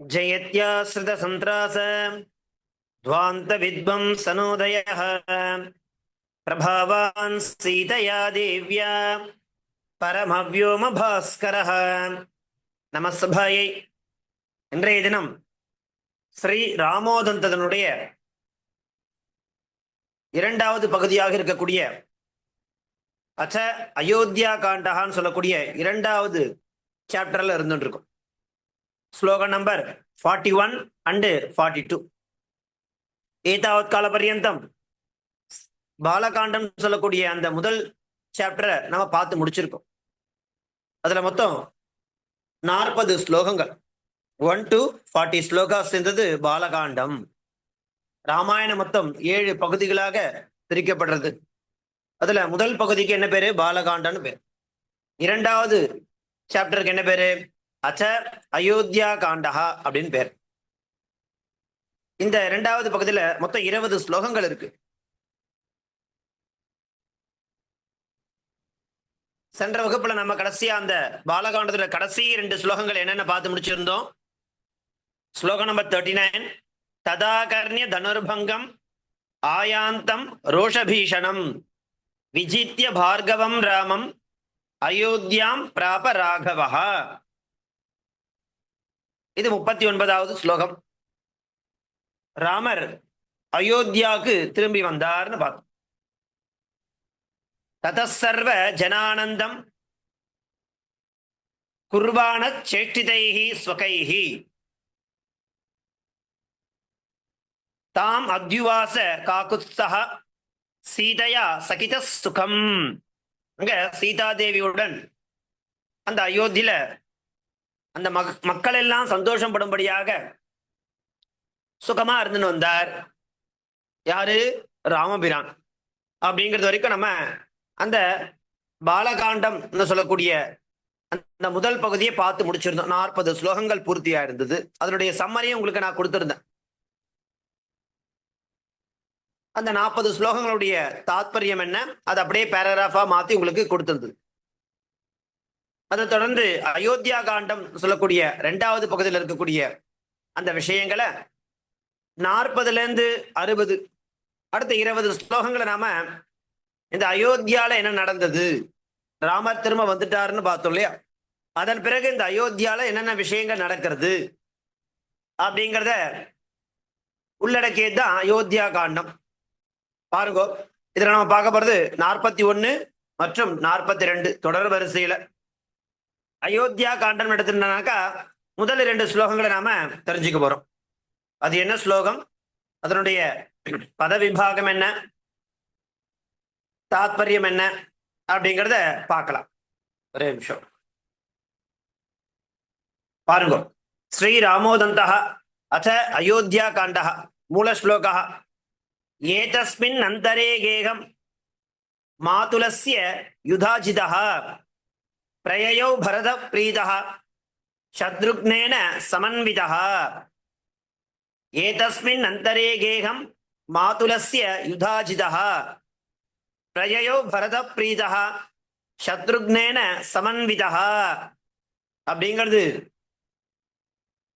जयत्याश्रितसन्त्रास ध्वान्तविद्वंसनोदयः प्रभावान् सीतया देव्या பரமவ்யோமபாஸ்கரः நமசபாயை இன்றைய தினம் ஸ்ரீ ராமோதந்ததனுடைய இரண்டாவது பகுதியாக இருக்கக்கூடிய அச்ச அயோத்தியா காண்டகான்னு சொல்லக்கூடிய இரண்டாவது சாப்டர்ல இருந்துட்டு இருக்கும் slogan number forty one and forty two ஏதாவது கால பர்யந்தம் பாலகாண்டம் சொல்லக்கூடிய அந்த முதல் சாப்டரை நம்ம பார்த்து முடிச்சிருக்கோம். அதுல மொத்தம் நாற்பது ஸ்லோகங்கள். ஒன் டு ஃபார்ட்டி ஸ்லோகா சேர்ந்தது பாலகாண்டம். ராமாயணம் மொத்தம் ஏழு பகுதிகளாக பிரிக்கப்படுறது அதுல முதல் பகுதிக்கு என்ன பேரு? பாலகாண்டம்னு பேர். இரண்டாவது சாப்டருக்கு என்ன பேரு? அச்ச அயோத்தியா காண்டஹா அப்படின்னு பேர். இந்த இரண்டாவது பகுதியில மொத்தம் இருபது ஸ்லோகங்கள் இருக்கு. சென்ற வகுப்புல நம்ம கடைசியா அந்த பாலகாண்டத்துல கடைசி ரெண்டு ஸ்லோகங்கள் என்னென்ன பார்த்து முடிச்சிருந்தோம்? ஸ்லோகம் நம்பர் தேர்ட்டி நைன் ததாகர்ணிய தனுர்பங்கம் ஆயாந்தம் ரோஷபீஷணம் விஜித்ய பார்கவம் ராமம் அயோத்தியாம் பிராப ராகவஹா. இது முப்பத்தி ஒன்பதாவது ஸ்லோகம். ராமர் அயோத்தியாவுக்கு திரும்பி வந்தார்னு பார்த்தோம். ததசர்வ ஜனானந்தம் குர்வான சேஷ்டிதைஹி ஸ்வகைஹி. தாம் அத்யுவாச காக்குத்ஸஹ சீதையா சகித சுகம். அங்க சீதாதேவியுடன் அந்த அயோத்தியில அந்த மக் மக்கள் எல்லாம் சந்தோஷப்படும்படியாக சுகமா இருந்துன்னு வந்தார். யாரு? ராமபிரான். அப்படிங்கிறது வரைக்கும் நம்ம அந்த பாலகாண்டம் சொல்லக்கூடிய அந்த முதல் பகுதியை பார்த்து முடிச்சிருந்தோம். நாற்பது ஸ்லோகங்கள் பூர்த்தியா இருந்தது. அதனுடைய சம்மரியும் உங்களுக்கு நான் கொடுத்திருந்தேன். அந்த நாற்பது ஸ்லோகங்களுடைய தாத்பரியம் என்ன? அது அப்படியே பேராகிராஃபா மாத்தி உங்களுக்கு கொடுத்திருந்தது. அதை தொடர்ந்து அயோத்தியா காண்டம் சொல்லக்கூடிய ரெண்டாவது பகுதியில் இருக்கக்கூடிய அந்த விஷயங்களை நாற்பதுல இருந்து அறுபது அடுத்த இருபது ஸ்லோகங்களை நாம இந்த அயோத்தியால என்ன நடந்தது ராமர் திரும்ப வந்துட்டாருன்னு பார்த்தோம் இல்லையா? அதன் பிறகு இந்த அயோத்தியால என்னென்ன விஷயங்கள் நடக்கிறது அப்படிங்கிறத உள்ளடக்கியது தான் அயோத்தியா காண்டம். பாருங்க இதுல நம்ம பார்க்க போறது நாற்பத்தி ஒன்று மற்றும் நாற்பத்தி ரெண்டு தொடர் வரிசையில. அயோத்தியா காண்டம் எடுத்துட்டாக்கா முதல் ரெண்டு ஸ்லோகங்களை நாம தெரிஞ்சுக்க போறோம். அது என்ன ஸ்லோகம்? அதனுடைய பதவிபாகம் என்ன? தாத்பரியம் என்ன? அப்படிங்கிறத பார்க்கலாம். ஒரே நிமிஷம். பாருங்க. ஸ்ரீ ராமோதந்தா அத அயோத்தியா காண்டா மூல ஸ்லோக ஏதஸ்மின் அந்தரே கேகம். மாதுலஸ்ய யுதாஜிதா பிரயயோ பரத பிரீதா சத்ருக்னேன சமன்விதா ஏதஸ்மின் அந்தரே கேகம் மாதுலஸ்ய யுதாஜிதா பிரயயோ பரத பிரீதா சத்ருக்னேன சமன்விதா அப்படிங்கிறது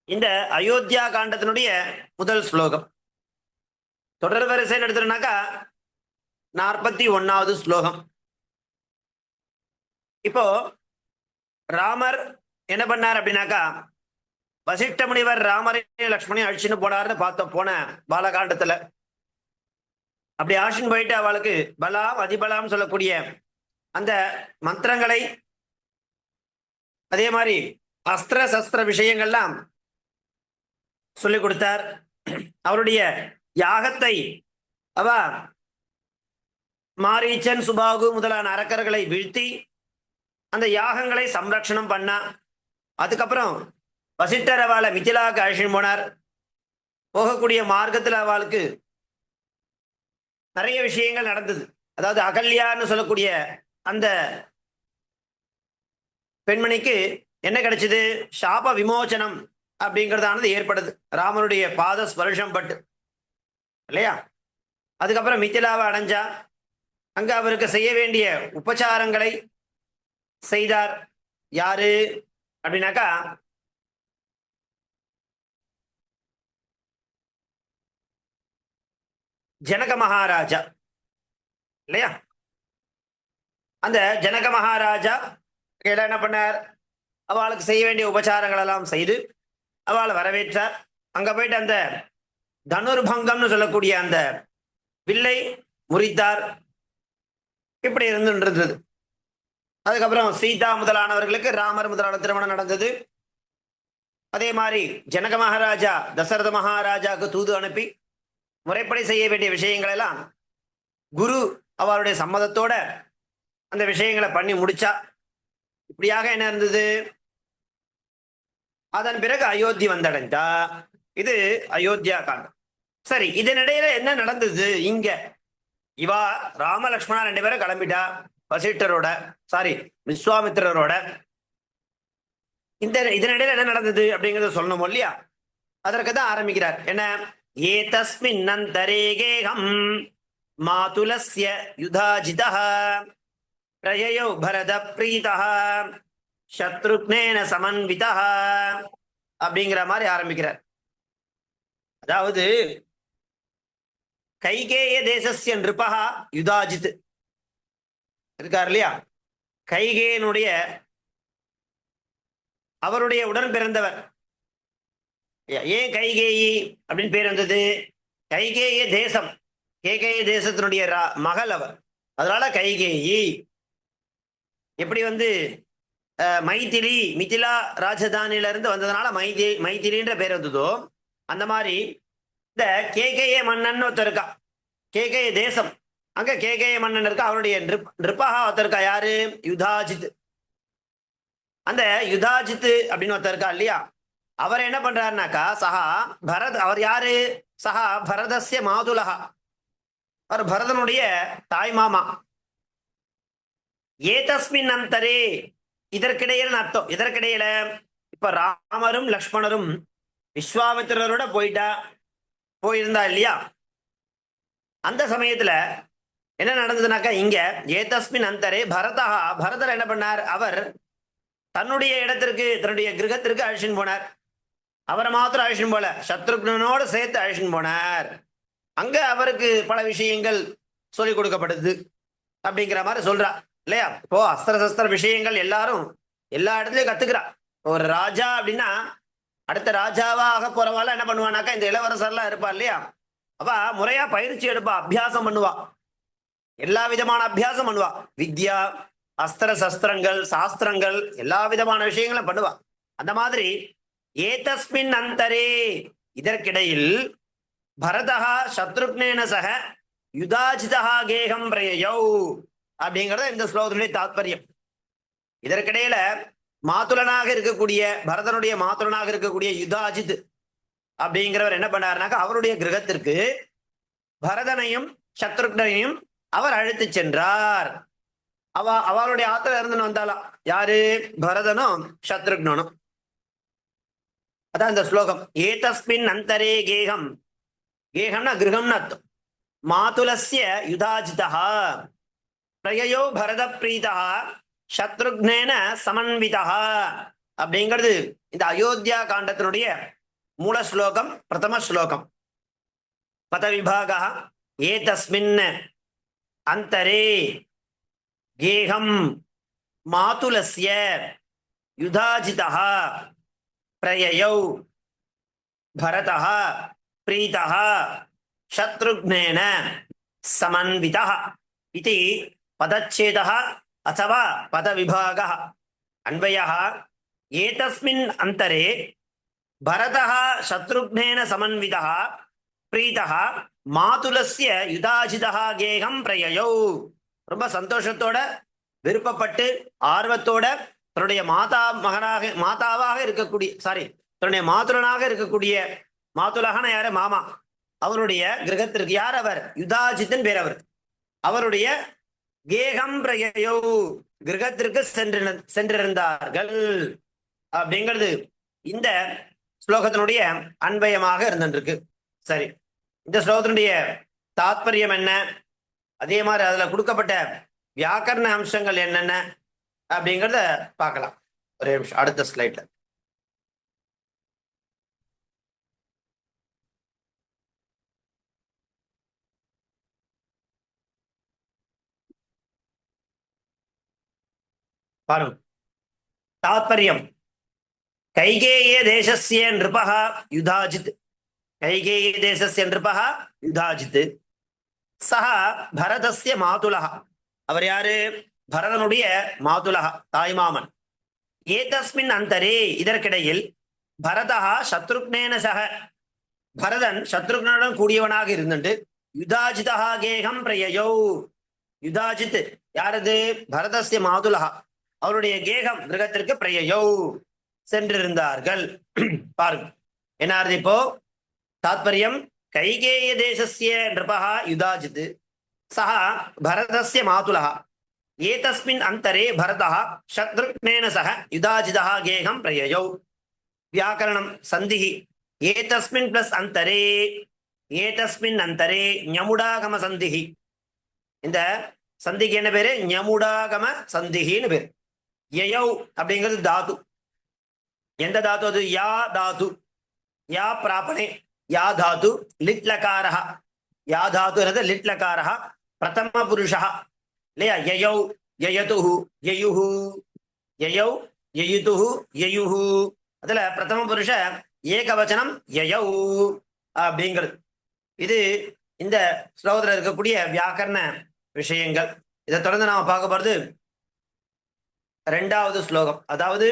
இந்த அயோத்தியா காண்டத்தினுடைய முதல் ஸ்லோகம். தொடர் வரிசையில் எடுத்துனாக்கா நாற்பத்தி ஒன்னாவது ஸ்லோகம். இப்போ ராமர் என்ன பண்ணார் அப்படின்னாக்கா வசிஷ்ட முனிவர் ராமரையும் லக்ஷ்மணையும் அழிச்சுன்னு போனார்னு பார்த்தோம் போன பாலகாண்டத்துல. அப்படி ஆஷின் போயிட்டு அவளுக்கு பலாம் அதிபலாம் சொல்லக்கூடிய அந்த மந்திரங்களை அதே மாதிரி அஸ்திர சஸ்திர விஷயங்கள்லாம் சொல்லி கொடுத்தார். அவருடைய யாகத்தை அவ மாரீச்சன் சுபாகு முதலான அரக்கர்களை வீழ்த்தி அந்த யாகங்களை சம்ரக்ஷணம் பண்ணா அதுக்கப்புறம் வசிட்டர் அவளை மிதிலாவுக்கு அழிச்சின்னு போனார். போகக்கூடிய மார்க்கத்தில் அவளுக்கு நிறைய விஷயங்கள் நடந்தது. அதாவது அகல்யான்னு சொல்லக்கூடிய அந்த பெண்மணிக்கு என்ன கிடைச்சது? சாப விமோச்சனம் அப்படிங்கிறதானது ஏற்படுது. ராமனுடைய பாத ஸ்பர்ஷம் பட்டு இல்லையா? அதுக்கப்புறம் மித்திலாவை அடைஞ்சா அங்க அவருக்கு செய்ய வேண்டிய உபச்சாரங்களை செய்தார். யாரு? அப்படின்னாக்கா ஜனக மகாராஜா. இல்லையா? அந்த ஜனக மகாராஜா கையில் என்ன பண்ணார்? அவளுக்கு செய்ய வேண்டிய உபச்சாரங்கள் எல்லாம் செய்து அவளை வரவேற்றார். அங்க போயிட்டு அந்த தனுர்பங்கம்னு சொல்லக்கூடிய அந்த வில்லை முறித்தார். இப்படி இருந்துன்றது அதுக்கப்புறம் சீதா முதலானவர்களுக்கு ராமர் முதலான திருமணம் நடந்தது. அதே மாதிரி ஜனக மகாராஜா தசரத மகாராஜாவுக்கு தூது அனுப்பி முறைப்படி செய்ய வேண்டிய விஷயங்கள் எல்லாம் குரு அவருடைய சம்மதத்தோட அந்த விஷயங்களை பண்ணி முடிச்சா. இப்படியாக என்ன இருந்தது? அதன் பிறகு அயோத்தி வந்தடைந்தா. இது அயோத்தியா காண்டம். சரி இதனிடையில என்ன நடந்தது? இங்க இவா ராமலக்ஷ்மணா ரெண்டு பேரும் கிளம்பிட்டா. வசிஷ்டரோட சாரி விஸ்வாமித்திரரோட. இந்த இதனிடையில என்ன நடந்தது அப்படிங்கறத சொல்லணும் இல்லையா? அதற்கு தான் ஆரம்பிக்கிறார். என்ன? ஏ தஸ்மின் நந்தரேகேகம் மாதுலஸ்ய யுதாஜிதா பிரயயோ பரத பிரீதா சத்ருக்னேன சமன்விதா அப்படிங்கிற மாதிரி ஆரம்பிக்கிறார். அதாவது கைகேய தேசஸ்ய நிருபகா யுதாஜித். இருக்கார் இல்லையா? கைகேயனுடைய அவருடைய உடன் பிறந்தவர். ஏன் கைகேயி அப்படின்னு பேர் வந்தது? கைகேய தேசம். கேகேய தேசத்தினுடைய ரா- மகள் அவர். அதனால கைகேயி. எப்படி வந்து அஹ், மைதிலி மிதிலா ராஜதானியில இருந்து வந்ததுனால மைதி மைத்திலின்ற பேர் வந்ததோ அந்த மாதிரி இந்த கேகேய மன்னன் ஒருத்தர் இருக்கா கேகேய தேசம். அங்க கே கே மன்னன் இருக்கா? அவருடைய நிருப்பாக ஒருத்தர் இருக்கா? யாரு? யுதாஜித். அந்த யுதாஜித் அப்படின்னு ஒருத்தர் இருக்கா இல்லையா? அவர் என்ன பண்றாருனாக்கா சஹா பரத் அவர் யாரு? சஹா பரதஸ்ய மாதுலகா அவர் பரதனுடைய தாய் மாமா. ஏதஸ்மின் அந்தரே. இதற்கிடையில அர்த்தம்? இதற்கிடையில இப்ப ராமரும் லக்ஷ்மணரும் விஸ்வாமித்திரரோட போயிட்டா போயிருந்தா இல்லையா? அந்த சமயத்துல என்ன நடந்ததுனாக்கா இங்க ஏதஸ்மின் அந்தரே பரதா பரதர் என்ன பண்ணார்? அவர் தன்னுடைய இடத்திற்கு தன்னுடைய கிரகத்திற்கு அழிச்சின்னு போனார். அவரை மாத்திரம் அழிச்சின்னு போல சத்ருக்னோடு சேர்த்து அழிச்சின்னு போனார். அங்க அவருக்கு பல விஷயங்கள் சொல்லிக் கொடுக்கப்படுது அப்படிங்கிற மாதிரி சொல்றா. இல்லையா? இப்போ அஸ்திர சஸ்திர விஷயங்கள் எல்லாரும் எல்லா இடத்துலயும் கத்துக்கிறா. ஒரு ராஜா அப்படின்னா அடுத்த ராஜாவாக போறவாள் என்ன பண்ணுவானாக்கா இந்த இளவரசர்லாம் இருப்பா இல்லையா? அவ முறையா பயிற்சி எடுப்பா அபியாசம் பண்ணுவா. எல்லா விதமான அபியாசம் பண்ணுவா. வித்யா அஸ்திர சஸ்திரங்கள் சாஸ்திரங்கள் எல்லா விதமான விஷயங்களும் பண்ணுவா. அந்த மாதிரி ஏதஸ்மின் அந்தரே. இதற்கிடையில் பரதா சத்ருக்னேன சக யுதாஜிதா கேகம் பிரயௌ அப்படிங்கிறது இந்த ஸ்லோகத்தினுடைய தாத்பரியம். இதற்கிடையில மாத்துலனாக இருக்கக்கூடிய பரதனுடைய மாத்துலனாக இருக்கக்கூடிய யுதாஜித் அப்படிங்கிறவர் என்ன பண்ணாருனாக்கா அவருடைய கிரகத்திற்கு பரதனையும் சத்ருக்னையும் அவர் அழைத்து சென்றார். அவ அவளுடைய ஆத்துல இருந்து வந்தாலாம் யாரு? பரதனும் சத்ருக்னும் அதான் இந்த ஸ்லோகம். ஏதஸ்மின் அந்தரே கேகம். கேகம்னா கிரகம்னு அர்த்தம். மாதுலசிய யுதாஜிதா பிரயோ பரத பிரீதா சத்ருக்னேன சமன்விதா அப்படிங்கிறது இந்த அயோத்தியா காண்டத்தினுடைய மூல ஸ்லோகம் பிரதம ஸ்லோகம். பதவிபாக ஏதஸ்மின் अन्तरे गेहम मातुलस्य युधाजितः प्रययौ भरतः प्रीतः शत्रुघ्नेन समन्वितः इति पदच्छेदः अथवा पदविभागः। अन्वयः, एतस्मिन् अन्तरे भरतः शत्रुघ्नेन समन्वितः, प्रीतः மாதுலசிய யுதாஜிதா கேகம் பிரயோ ரொம்ப சந்தோஷத்தோட விருப்பப்பட்டு ஆர்வத்தோட தன்னுடைய மாதா மகனாக மாதாவாக இருக்கக்கூடிய சாரி தன்னுடைய மாதுலனாக இருக்கக்கூடிய மாதுலகன யாரு? மாமா. அவருடைய கிரகத்திற்கு யார் அவர்? யுதாஜித்தன் பேர் அவர். அவருடைய கேகம் பிரயோ கிரகத்திற்கு சென்று சென்றிருந்தார்கள். அப்படிங்கிறது இந்த ஸ்லோகத்தினுடைய அன்பயமாக இருந்துருக்கு. சரி. இந்த ஸ்லோகத்தினுடைய தாத்பரியம் என்ன? அதே மாதிரி அதுல கொடுக்கப்பட்ட வியாக்கரண அம்சங்கள் என்னென்ன? அப்படிங்கிறத பார்க்கலாம். ஒரே நிமிஷம் அடுத்த ஸ்லைட்ல பாருங்க. தாத்பரியம். கைகேய தேசிய நிருபகா யுதாஜித். கைகேய தேசஸ்ய நிருபः யுதாஜித் சஹா பரதஸ்ய மாதுலகா அவர் யாரு? பரதனுடைய மாதுலக தாய்மாமன். ஏதஸ்மின் அந்தரே இதற்கிடையில் பரதா சத்ருக்னேன சக பரதன் சத்ருக்னுடன் கூடியவனாக இருந்துட்டு யுதாஜிதா கேகம் பிரயோ யுதாஜித் யாரது? பரதஸ்ய மாதுலகா அவருடைய கேகம் மிருகத்திற்கு பிரயோ சென்றிருந்தார்கள். பாருங்க. என்ன இப்போ? தாத்பரியம் கைகேய தேசஸ்ய நிருபா யுதாஜித். சஹ பரதஸ்ய மாதுலகா ஏதஸ்மின் அந்தரே பரதா சத்ருக்னேன சக யுதாஜிதா கேகம் பிரயயோ வியாக்கரணம் சந்திஹி. ஏதஸ்மின் பிளஸ் அந்தரே. ஏதஸ்மின் அந்தரே ஞமுடாகம சந்திஹி. இந்த சந்திக்கு என்ன பேரு? ஞமுடாகம சந்திஹின்னு பேர். யயௌ அப்படிங்கிறது தாது. எந்த தாது அது? யா தாது. யா பிராபணே யா தாது லிட் யா தாதுங்கிறது லிட் பிரதம புருஷः இல்லையா? யயௌ யயதுஹு யயுஹு. யயௌ யயுதுஹு யயுஹு. அதுல பிரதம புருஷ ஏகவச்சனம் யயௌ அப்படிங்கிறது. இது இந்த ஸ்லோகத்தில் இருக்கக்கூடிய வியாக்கரண விஷயங்கள். இதை தொடர்ந்து நாம பார்க்க போறது ரெண்டாவது ஸ்லோகம். அதாவது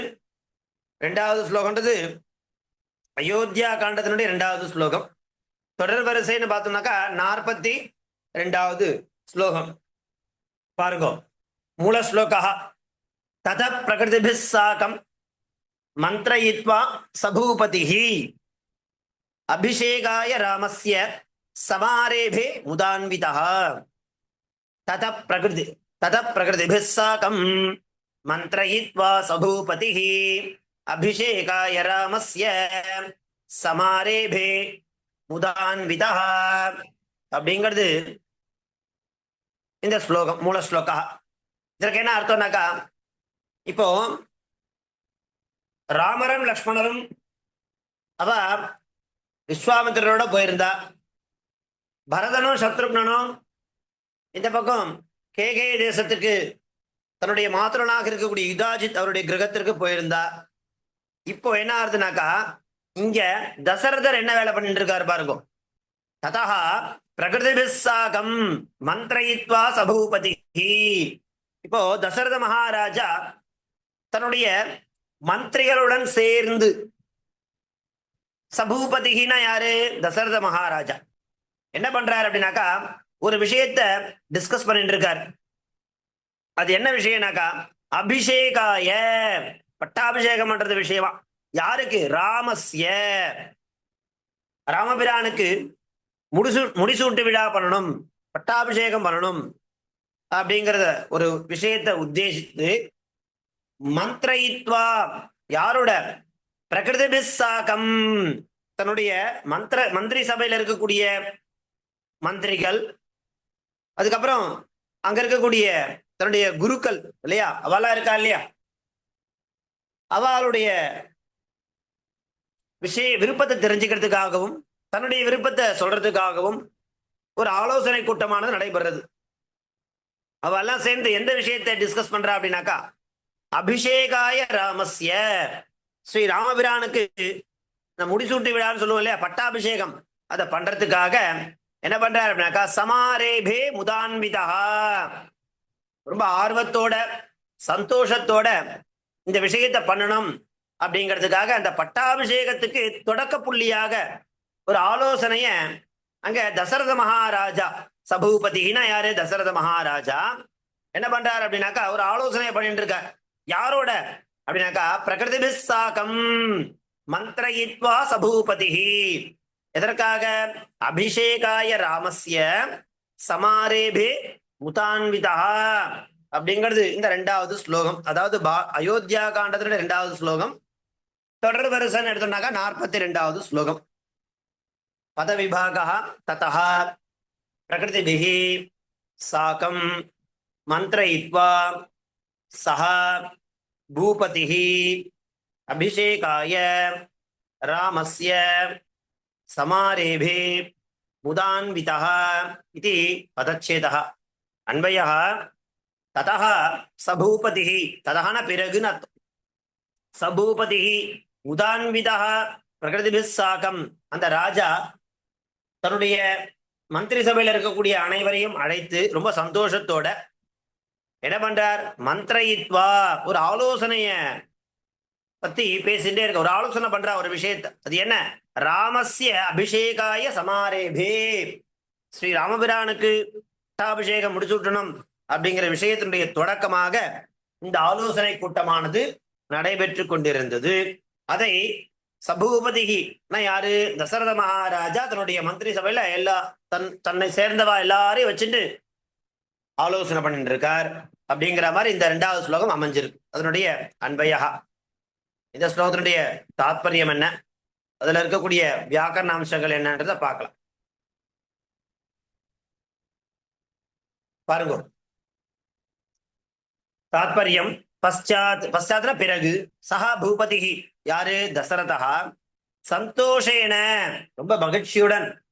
ரெண்டாவது ஸ்லோகம்ன்றது அயோத்தியா காண்டத்தினுடைய இரண்டாவது ஸ்லோகம். தொடர் வரிசைன்னு பார்த்தோம்னாக்கா நாற்பத்தி ரெண்டாவது ஸ்லோகம். பாருங்க. மூல ஸ்லோகா தத பிரகிருதிபி சாக்கம் மந்திரயித்வா சபூபதி அபிஷேகாய ராமஸ்ய சமாரேபே முதான்விதா. தத பிரகிருதி தத பிரகிருதிபிः சாக்கம் மந்திரயித்வா சபூபதி அபிஷேகாய ராமஸ்ய சமாரேபே முதான்விதா அப்படிங்கிறது இந்த ஸ்லோகம் மூல ஸ்லோகா. இதற்கு என்ன அர்த்தம்னாக்கா இப்போ ராமரும் லக்ஷ்மணரும் அவ விஸ்வாமித்திரரோட போயிருந்தா. பரதனும் சத்ருக்னனும் இந்த பக்கம் கேகே தேசத்துக்கு தன்னுடைய மாத்திரனாக இருக்கக்கூடிய யுதாஜித் அவருடைய கிரகத்திற்கு போயிருந்தா. இப்போ என்ன ஆகுதுனாக்கா இங்க தசரதர் என்ன வேலை பண்ணிட்டு இருக்காரு பாருங்க. ததா பிரகிருதிபிஸ்ஸாகம் மந்திரயித்வா சபூபதி இப்போ தசரத மகாராஜா தன்னுடைய மந்திரிகளுடன் சேர்ந்து சபூபதினா யாரு? தசரத மகாராஜா. என்ன பண்றாரு அப்படின்னாக்கா ஒரு விஷயத்த டிஸ்கஸ் பண்ணிட்டு இருக்காரு அது என்ன விஷயம்னாக்கா அபிஷேகாய பட்டாபிஷேகம் பண்றது விஷயமா யாருக்கு? ராமஸ்ய. ராமபிரானுக்கு முடிசு முடிசூட்டு விழா பண்ணணும். பட்டாபிஷேகம் பண்ணணும். அப்படிங்கிறத ஒரு விஷயத்தை உத்தேசித்து மந்திரயித்வா. யாரோட? பிரகிருதி சாக்கம் தன்னுடைய மந்திர மந்திரி சபையில இருக்கக்கூடிய மந்திரிகள். அதுக்கப்புறம் அங்க இருக்கக்கூடிய தன்னுடைய குருக்கள் இல்லையா? அவெல்லாம் இருக்கா இல்லையா? அவளுடைய விஷய விருப்பத்தை தெரிஞ்சுக்கிறதுக்காகவும் தன்னுடைய விருப்பத்தை சொல்றதுக்காகவும் ஒரு ஆலோசனை கூட்டமானது நடைபெறுறது. அவெல்லாம் சேர்ந்து எந்த விஷயத்தை டிஸ்கஸ் பண்றா அப்படின்னாக்கா அபிஷேகாய ராமஸ்ய. ஸ்ரீ ராமபிரானுக்கு இந்த முடிசூட்டி விழான்னு சொல்லுவோம் இல்லையா பட்டாபிஷேகம். அதை பண்றதுக்காக என்ன பண்றாரு அப்படின்னாக்கா சமாரேபே முதான்விதா. ரொம்ப ஆர்வத்தோட சந்தோஷத்தோட இந்த விஷயத்தை பண்ணணும் அப்படிங்கிறதுக்காக அந்த பட்டாபிஷேகத்துக்கு தொடக்க புள்ளியாக ஒரு ஆலோசனைய அங்க தசரத மகாராஜா சபூபதினா யாரு? தசரத மகாராஜா. என்ன பண்றாரு அப்படின்னாக்கா ஒரு ஆலோசனை பண்ணிட்டு இருக்கார். யாரோட? அப்படின்னாக்கா பிரகிருதி சாக்கம் மந்திரயித்வா சபூபதி எதற்காக? அபிஷேகாய ராமஸ்ய சமாரேபே முதான்விதா அப்படிங்கிறது இந்த ரெண்டாவது ஸ்லோகம். அதாவது பா அயோத்தியா காண்டத்தினுடைய ரெண்டாவது ஸ்லோகம். தொடர் வரிசைன்னு எடுத்தோம்னாக்கா நாற்பத்தி ரெண்டாவது ஸ்லோகம். பதவிபாகா ததா பிரகிருதிபிகி சாக்கம் மந்திரயித்வா சஹா பூபதிஹி அபிஷேகாய ராமஸ்ய சமாரேபே முதான்விதா இது பதச்சேதா அன்பயா ததா சபூபதி ததகான பிறகுன்னு அர்த்தம் சபூபதி உதான்விதா பிரகிருதி சாகம் அந்த ராஜா தன்னுடைய மந்திரி சபையில் இருக்கக்கூடிய அனைவரையும் அழைத்து ரொம்ப சந்தோஷத்தோட என்ன பண்றார்? மந்திரயித்வா ஒரு ஆலோசனைய பத்தி பேசிட்டே இருக்க ஒரு ஆலோசனை பண்ற ஒரு விஷயத்தை. அது என்ன? ராமசிய அபிஷேகாய சமாரேபே. ஸ்ரீ ராமபிரானுக்கு பட்டாபிஷேகம் முடிச்சு விட்டணும். அப்படிங்கிற விஷயத்தினுடைய தொடக்கமாக இந்த ஆலோசனை கூட்டமானது நடைபெற்று கொண்டிருந்தது. அதை சபூபதிகி யாரு? தசரத மகாராஜா தன்னுடைய மந்திரி சபையில எல்லா தன் தன்னை சேர்ந்தவா எல்லாரையும் வச்சுட்டு ஆலோசனை பண்ணிட்டு இருக்கார் அப்படிங்கிற மாதிரி இந்த ரெண்டாவது ஸ்லோகம் அமைஞ்சிருக்கு. அதனுடைய அன்பையா இந்த ஸ்லோகத்தினுடைய தாத்பரியம் என்ன? அதுல இருக்கக்கூடிய வியாக்கரண அம்சங்கள் என்னன்றத பார்க்கலாம். பாருங்க. தாத்பரியம். பஷாத் பஷாத்னா பிறகு. சஹா பூபதி யாரு? தசரதா. சந்தோஷேன. ரொம்ப மகிழ்ச்சியுடன்.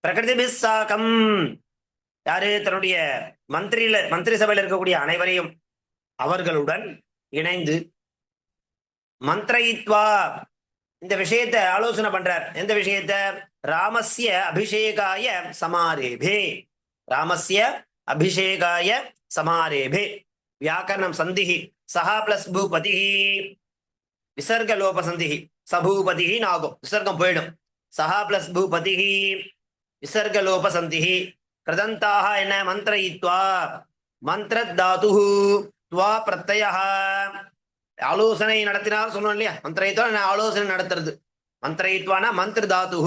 பிரகிருதி சாக்கம் யாரு? தன்னுடைய மந்திரியில மந்திரி சபையில் இருக்கக்கூடிய அனைவரையும் அவர்களுடன் இணைந்து மந்திரயித்வா. இந்த விஷயத்தை ஆலோசனை பண்றார். எந்த விஷயத்த? ராமஸ்ய அபிஷேகாய சமாரேபே. ராமசிய அபிஷேகாய சமாரேபே. வியாக்கரணம் சந்திஹி சஹா பிளஸ் பூபதி விசர்க லோப சந்திஹி சபூபதி ஆகும் விசர்க்கம் போயிடும். சஹா பிளஸ் பூபதி விசர்க லோப சந்திஹி கிருதந்தாக என்ன மந்திரயித்வா. மந்திர தாது துவா பிரத்ய ஆலோசனை நடத்தினால் சொன்னோம் இல்லையா? மந்திரயித்வா ஆலோசனை நடத்துறது. மந்திரயித்வானா மந்திர தாது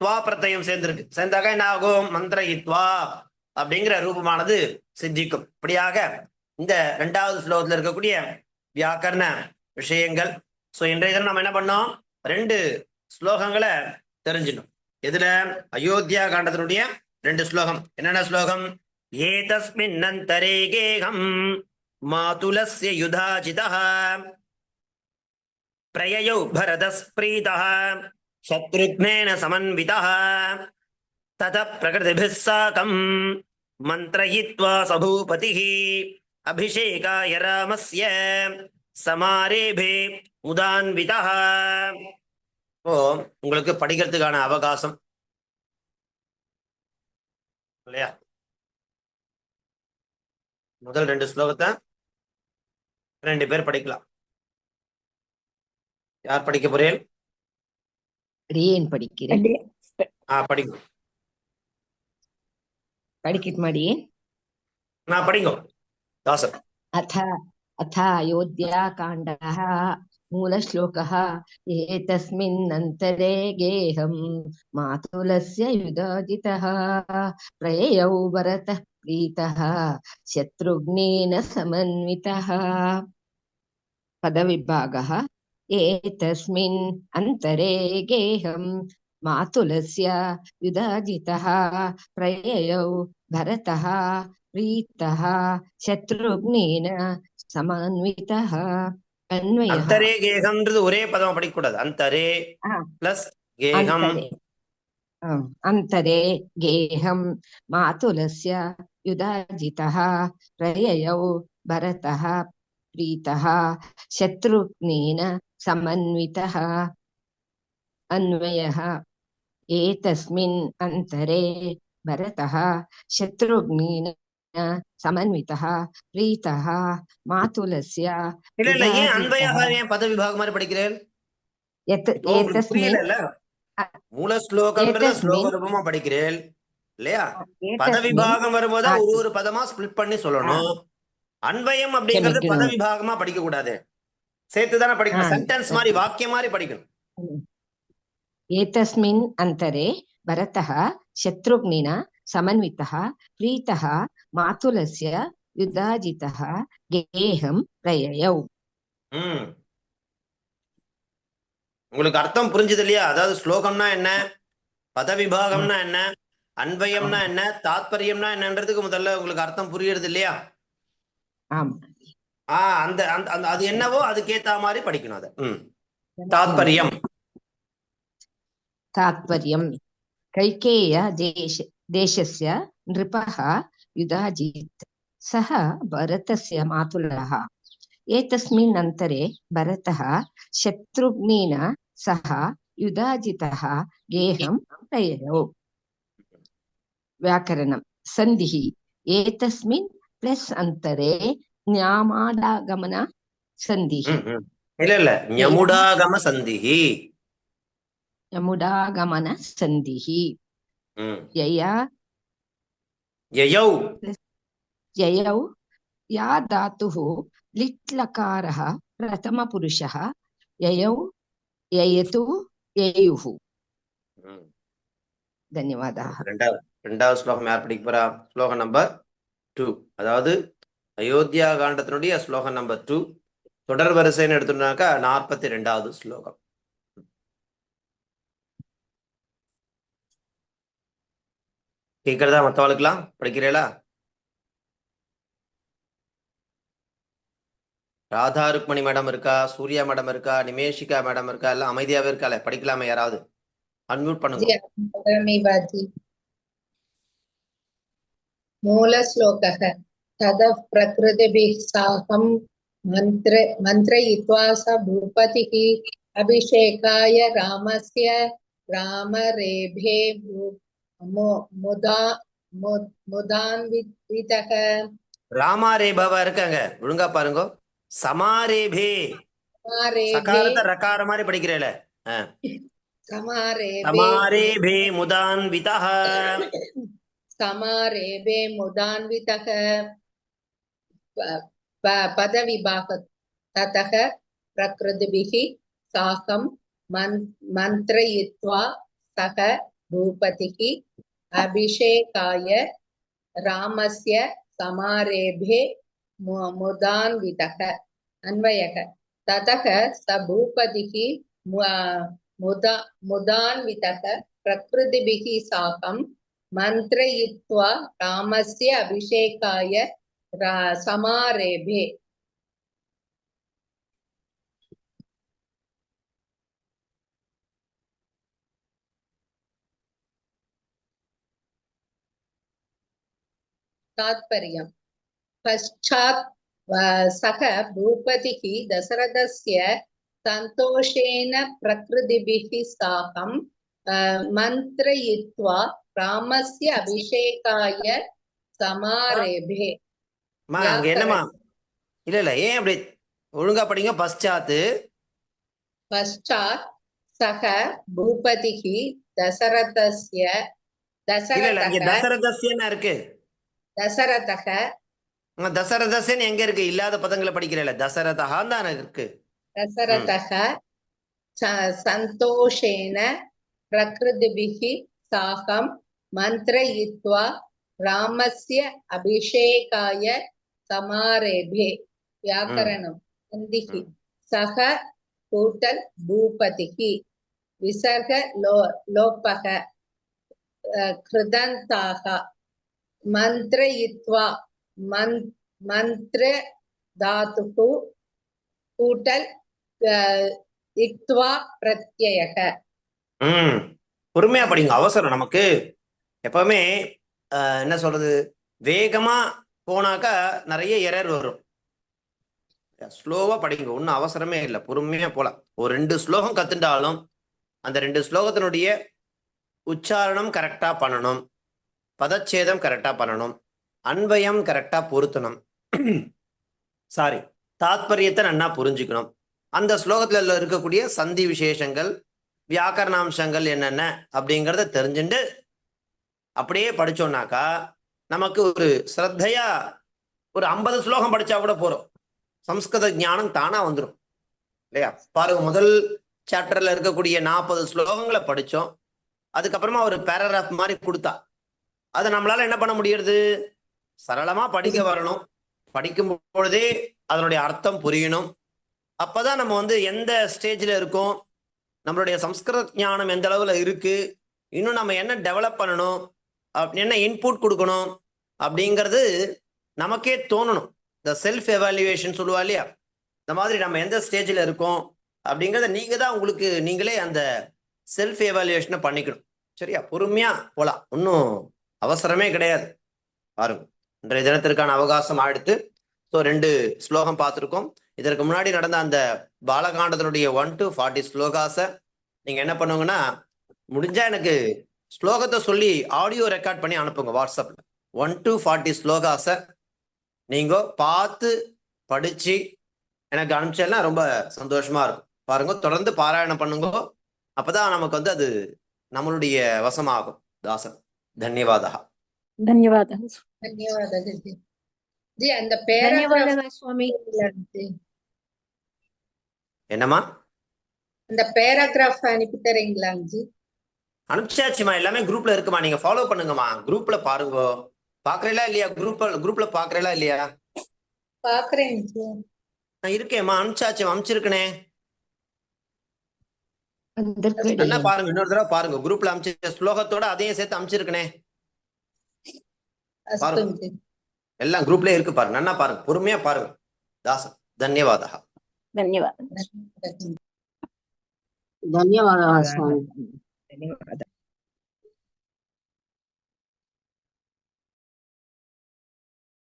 துவா பிரத்தயம் சேர்ந்திருக்கு. சேர்ந்தாக என்ன ஆகும் மந்திரயித்வா அப்படிங்கிற ரூபமானது சித்திக்கும். இப்படியாக இந்த ரெண்டாவது ஸ்லோகத்துல இருக்கக்கூடிய வியாக்கரண விஷயங்கள். ஸோ இன்றைய தினம் நம்ம என்ன பண்ணோம்? ரெண்டு ஸ்லோகங்களை தெரிஞ்சிடணும். எதுல? அயோத்தியா காண்டத்தினுடைய ரெண்டு ஸ்லோகம். என்னென்ன ஸ்லோகம்? ஏதஸ்மின்னந்தரே கேகம் மாதுலஸ்ய யுதாஜிதः பிரயயௌ பரதஸ்ப்ரீதः சத்ருக்னேன சமன்விதா தத பிரகிருதிभिः சாகம் மந்திரயித்வா சபூபதிஹி அபிஷேகாய ராமஸ்ய சமாரேபே உதான்விதா ஓ உங்களுக்கு படிக்கிறதுக்கான அவகாசம். இல்லையா? முதல் ரெண்டு ஸ்லோகத்தை ரெண்டு பேர் படிக்கலாம். யார் படிக்க போறேன் அடியேன் படிக்கிறேன். ஆ படிங்க. படிக்கட்டுமா அடியேன்? நான் படிங்க. अथ अथ अयोध्याकाण्डः मूलश्लोकः। एतस्मिन्नन्तरे गेहं मातुलस्य युदाजितः प्रययौ भरतः प्रीतः, शत्रुघ्नेन समन्वितः। पदविभागः। एतस्मिन् अन्तरे गेहं मातुलस्य युदाजितः प्रययौ भरतः प्रीतः शत्रुघ्नेन समन्वितः अन्वयः அந்தரே கேகம்ன்றது ஒரே பதமா படிக்கக்கூடாது அந்தரே ஆ. பிளஸ் கேகம் अन्तरे आम्, अन्तरे गेहं मातुलस्य युधाजितः प्रययौ भरतः प्रीतः शत्रुघ्नेन समन्वितः अन्वयः एतस्मिन् अन्तरे भरतः शत्रुघ्नेन समन्वितः प्रीतः मातुलस्य இல்ல இல்ல ஏன் யுதாஜிதः. அன்பையாக ஏன் பத விபாகம் மாதிரி படிக்கிறேன் यत् இப்போ உங்களுக்கு एतस्मिन् புரியல அ, மூல ஸ்லோகம்ன்றது ஏதஸ்மின் ஸ்லோக ரூபமா படிக்கிறேன் இல்லையா பத एतस्मिन् விபாகம் வரும்போது ஆ. ஒரு ஒரு பதமா ஸ்பிளிட் பண்ணி சொல்லணும் அன்வயம் அப்படிங்கிறது பத க்ஷமிக்கணும். விபாகமா படிக்க கூடாது சேர்த்து தானே படிக்கணும் ஆ. சென்டென்ஸ் மாதிரி வாக்கியம் மாதிரி படிக்கணும் एतस्मिन् अन्तरे भरतः शत्रुघ्नेन समन्वितः प्रीतः मातुलस्य युधाजितः गेहं प्रययौ ம் உங்களுக்கு அர்த்தம் புரிஞ்சது இல்லையா அதாவது ஸ்லோகம்னா என்ன பத விபாகம்னா என்ன அன்வயம்னா என்ன தாத்பரியம்னா என்னன்றதுக்கு முதல்ல உங்களுக்கு அர்த்தம் புரியுறது இல்லையா ஆம் ஆ அந்த அந்த அந்த- அது என்னவோ அதுக்கேத்த மாதிரி படிக்கணும் அதை ம் தாத்பரியம் तात्पर्यं कैकेय देश देशस्य नृपः युधाजीत् सः भरतस्य मातुलः एतस्मिन् अन्तरे भरतः शत्रुघ्नेन सह युधाजितः गेहं प्रययौ व्याकरणं सन्धिः एतस्मिन् प्लस् अन्तरे न्यामाडागमन सन्धिः ಇಲ್ಲ ಇಲ್ಲ ನ್ಯಮುಡಾಗಮ யமுடாகமன சந்திஹி ம். யயா யயௌ ययौ या धातुः लिट् लकारः प्रथमपुरुषः ययौ ययतु ययुः ம். धन्यवादाः ரெண்டாவது ரெண்டாவது ஸ்லோகம் யார் படிக்க போறா ஸ்லோகம் நம்பர் டூ அதாவது அயோத்தியா காண்டத்தினுடைய ஸ்லோகம் நம்பர் டூ தொடர் வரிசைன்னு எடுத்தோம்னாக்கா நாற்பத்தி ரெண்டாவது ஸ்லோகம் கேட்கறதா மற்றவளுக்கெல்லாம் படிக்கிறீங்களா ராதா ருக்மணி மேடம் இருக்கா சூர்யா மேடம் இருக்கா நிமேஷிகா மேடம் இருக்கா எல்லாம் அமைதியாவே இருக்காளே படிக்கலாமே யாராவது அன்மியூட் பண்ணுங்க परमिवाति मूलश्लोकः ततः प्रकृतिभिः साकं मन्त्र मन्त्रयित्वा स भूपतिः अभिषेकाय रामस्य रामरेभे ராமாரேபாவா இருக்காங்க. ஒழுங்கா பாருங்க. சமாரேபே. சகாரத்தை ரக்கார மாதிரி படிக்கிறேல. சமாரேபே. முதான்விதா சமாரேபே முதான்விதக பதவிபாக ததக பிரகிருதிபிகி சாகம் மந்த்ரயித்வா சக भूपतिः अभिषेकाय रामस्य समारेभे मुदान्वितः, अन्वयः। ततः स भूपतिः मुदा, मुदान्वितः, प्रकृतिभिः साकं मन्त्रयित्वा रामस्य अभिषेकाय समारेभे तात्पर्यं पश्चात् सः भूपतिः दशरथस्य सन्तोषेण प्रकृतिभिः साकं मन्त्रयित्वा रामस्य अभिषेकाय சமாரேபே அங்க என்னமா இல்ல இல்ல ஏன் அப்படி ஒழுங்கா படிங்க? பஸ்டாத்து பஸ்டாத் சக பூபதிகி தசரதஸ்ய தசரதஸ்யன்னா இருக்கு. தசரதக. தசரதசன் எங்க இருக்கு? இல்லாத பதங்களை படிக்கிறல. தசரதகான் தான் இருக்கு. தசரதக சந்தோஷேன பிரகிருதிபிகி சாகம் மந்திரயித்வா ராமஸ்ய அபிஷேகாய சமாரேபே வியாக்கரணம். சந்திகி. சக கூட்டல் பூபதிகி. விசர்க லோ லோப்பக கிருதந்தாக. மந்திரயித்வா மந் மந்திர தாத்துக்கு கூட்டல் இத்வா பிரத்யக ம். பொறுமையா படிங்க. அவசரம் நமக்கு. எப்பவுமே என்ன சொல்றது? வேகமா போனாக்கா நிறைய எரர் வரும். ஸ்லோவா படிங்க. ஒன்றும் அவசரமே இல்லை. பொறுமையா போலாம். ஒரு ரெண்டு ஸ்லோகம் கத்துட்டாலும் அந்த ரெண்டு ஸ்லோகத்தினுடைய உச்சாரணம் கரெக்டா பண்ணணும். பதச்சேதம் கரெக்டாக பண்ணணும். அன்பயம் கரெக்டாக பொருத்தணும். சாரி தாத்பரியத்தை நன்னா புரிஞ்சுக்கணும். அந்த ஸ்லோகத்துல இருக்கக்கூடிய சந்தி விசேஷங்கள் வியாக்கரணாம்சங்கள் என்னென்ன அப்படிங்கிறத தெரிஞ்சுட்டு அப்படியே படிச்சோம்னாக்கா நமக்கு ஒரு ஸ்ரத்தையா ஒரு ஐம்பது ஸ்லோகம் படிச்சா கூட போகிறோம் சம்ஸ்கிருத ஞானம் தானா வந்துடும் இல்லையா? பாருங்க முதல் சாப்டர்ல இருக்கக்கூடிய நாற்பது ஸ்லோகங்களை படித்தோம் அதுக்கப்புறமா ஒரு பேராகிராஃப் மாதிரி கொடுத்தா. அதை நம்மளால என்ன பண்ண முடியறது? சரளமா படிக்க வரணும். படிக்கும் பொழுதே அதனுடைய அர்த்தம் புரியணும். அப்பதான் நம்ம வந்து எந்த ஸ்டேஜ்ல இருக்கோம்? நம்மளுடைய சம்ஸ்கிருத ஞானம் எந்த அளவுல இருக்கு? இன்னும் நம்ம என்ன டெவலப் பண்ணணும்? என்ன இன்புட் கொடுக்கணும்? அப்படிங்கிறது நமக்கே தோணணும். இந்த செல்ஃப் எவாலுவேஷன் சொல்லுவா இல்லையா? இந்த மாதிரி நம்ம எந்த ஸ்டேஜில் இருக்கோம்? அப்படிங்கிறத நீங்க தான் உங்களுக்கு நீங்களே அந்த செல்ஃப் எவாலுவேஷனை பண்ணிக்கணும். சரியா? பொறுமையா போலாம். ஒன்றும் அவசரமே கிடையாது. பாருங்க. இன்றைய தினத்திற்கான அவகாசம் அடுத்து ஸோ ரெண்டு ஸ்லோகம் பார்த்துருக்கோம். இதற்கு முன்னாடி நடந்த அந்த பாலகாண்டத்தினுடைய ஒன் டு ஃபார்ட்டி ஸ்லோகாஸை நீங்கள் என்ன பண்ணுங்கன்னா முடிஞ்சா எனக்கு ஸ்லோகத்தை சொல்லி ஆடியோ ரெக்கார்ட் பண்ணி அனுப்புங்க வாட்ஸ்அப்பில் ஒன் டு ஃபார்ட்டி ஸ்லோகாஸை நீங்கள் பார்த்து படித்து எனக்கு அனுப்பிச்சேன்னா ரொம்ப சந்தோஷமாக இருக்கும். பாருங்க தொடர்ந்து பாராயணம் பண்ணுங்க. அப்பதான் நமக்கு வந்து அது நம்மளுடைய வசமாகும். தாசன். ధన్యవాద ధన్యవాద ధన్యవాద ஜி அந்த சுவாமி என்னம்மா? அந்த பேராகிராஃப் அனுப்பி தரீங்களா ஜி அனுப்பிச்சாச்சுமா எல்லாமே குரூப்ல இருக்குமா? நீங்க ஃபாலோ பண்ணுங்கம்மா. குரூப்ல பாருங்க. பாக்குறீங்களா இல்லையா? குரூப் குரூப்ல பாக்குறீங்களா இல்லையா? பாக்குறேன் நான் இருக்கேம்மா அனுப்பிச்சாச்சு அனுப்பிச்சிருக்கனே. என்ன பாருங்க இன்னொரு தடவை பாருங்க. குரூப்ல அமைச்ச ஸ்லோகத்தோட அதையும் சேர்த்து அமைச்சிருக்கனே. பாருங்க. எல்லாம் குரூப்ல இருக்கு பாருங்க. நன்னா பாருங்க. பொறுமையா பாருங்க. தாசன் தன்யவாதா. தன்யவாத தன்யவாத